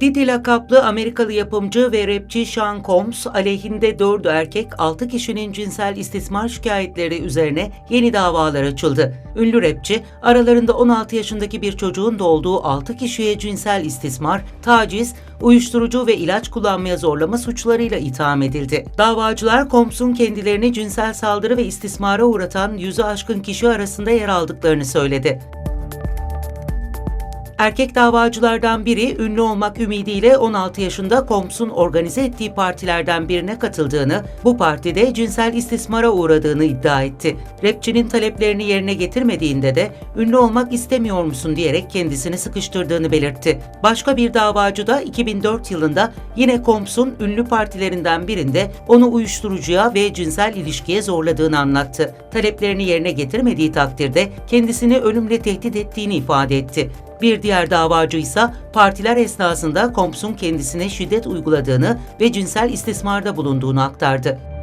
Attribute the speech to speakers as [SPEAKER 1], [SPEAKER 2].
[SPEAKER 1] Didi lakaplı Amerikalı yapımcı ve rapçi Sean Combs aleyhinde 4 erkek 6 kişinin cinsel istismar şikayetleri üzerine yeni davalar açıldı. Ünlü rapçi aralarında 16 yaşındaki bir çocuğun da olduğu 6 kişiye cinsel istismar, taciz, uyuşturucu ve ilaç kullanmaya zorlama suçlarıyla itham edildi. Davacılar Combs'un kendilerini cinsel saldırı ve istismara uğratan yüzü aşkın kişi arasında yer aldıklarını söyledi. Erkek davacılardan biri ünlü olmak ümidiyle 16 yaşında Combs'un organize ettiği partilerden birine katıldığını, bu partide cinsel istismara uğradığını iddia etti. Rapçinin taleplerini yerine getirmediğinde de ünlü olmak istemiyor musun diyerek kendisini sıkıştırdığını belirtti. Başka bir davacı da 2004 yılında yine Combs'un ünlü partilerinden birinde onu uyuşturucuya ve cinsel ilişkiye zorladığını anlattı. Taleplerini yerine getirmediği takdirde kendisini ölümle tehdit ettiğini ifade etti. Bir diğer davacı ise partiler esnasında Combs'un kendisine şiddet uyguladığını ve cinsel istismarda bulunduğunu aktardı.